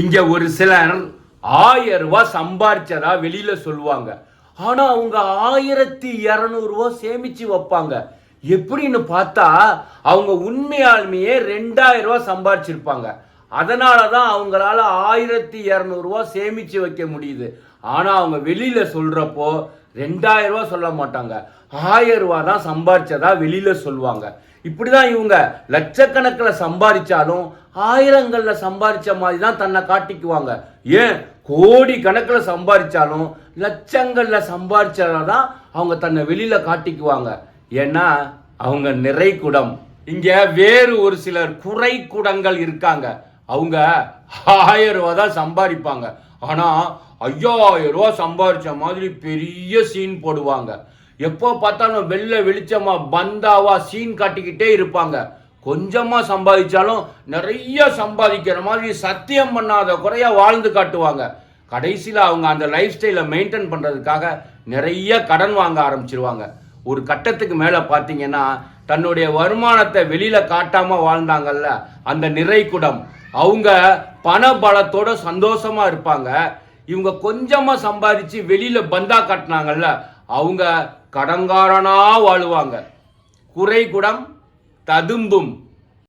இங்க ஒரு சிலர் ஆயிரம் ரூபாய் சம்பாரிச்சதா வெளியில சொல்லுவாங்க. ஆனா அவங்க ஆயிரத்தி இரநூறுவா சேமித்து சேமிச்சு வைப்பாங்க. எப்படின்னு பார்த்தா அவங்க உண்மையாலுமையே ரெண்டாயிரம் ரூபாய் சம்பாரிச்சிருப்பாங்க. அதனால தான் அவங்களால ஆயிரத்தி இரநூறுவா சேமிச்சு வைக்க முடியுது. ஆனா அவங்க வெளியில சொல்றப்போ ரெண்டாயிரம் ரூபா சொல்ல மாட்டாங்க. ஆயிரம் ரூபா தான் சம்பாரிச்சதா வெளியில சொல்லுவாங்க. இப்படி தான் இவங்க லட்சக்கணக்கில் சம்பாதிச்சாலும் ஆயிரங்களில் சம்பாதிச்ச மாதிரி தான் தன்னை காட்டிக்குவாங்க. ஏன்? கோடி கணக்கில் சம்பாதிச்சாலும் லட்சங்களில் சம்பாதிச்சதா தான் அவங்க தன்னை வெளியில் காட்டிக்குவாங்க. ஏன்னா அவங்க நிறை குடம். இங்கே வேறு ஒரு சிலர் குறை குடங்கள் இருக்காங்க. அவங்க ஆயிரம் ரூபா தான் சம்பாதிப்பாங்க. ஆனால் ஐயாயிரம் ரூபா சம்பாதிச்ச மாதிரி பெரிய சீன் போடுவாங்க. எப்போ பார்த்தாலும் வெள்ளை வெளிச்சமா பந்தாவா சீன் காட்டிக்கிட்டே இருப்பாங்க. கொஞ்சமாக சம்பாதிச்சாலும் நிறைய சம்பாதிக்கிற மாதிரி சத்தியம் பண்ணாத குறையா வாழ்ந்து காட்டுவாங்க. கடைசியில் அவங்க அந்த லைஃப் ஸ்டைலை மெயின்டைன் பண்ணுறதுக்காக நிறைய கடன் வாங்க ஆரம்பிச்சிருவாங்க. ஒரு கட்டத்துக்கு மேலே பார்த்தீங்கன்னா தன்னுடைய வருமானத்தை வெளியில் காட்டாமல் வாழ்ந்தாங்கல்ல அந்த நிறைக்குடம் அவங்க பண பலத்தோட சந்தோஷமாக இருப்பாங்க. இவங்க கொஞ்சமாக சம்பாதிச்சு வெளியில் பந்தா காட்டினாங்கல்ல அவங்க கடங்காரனா வாழுவாங்க. குறை குடம் ததும்பும்.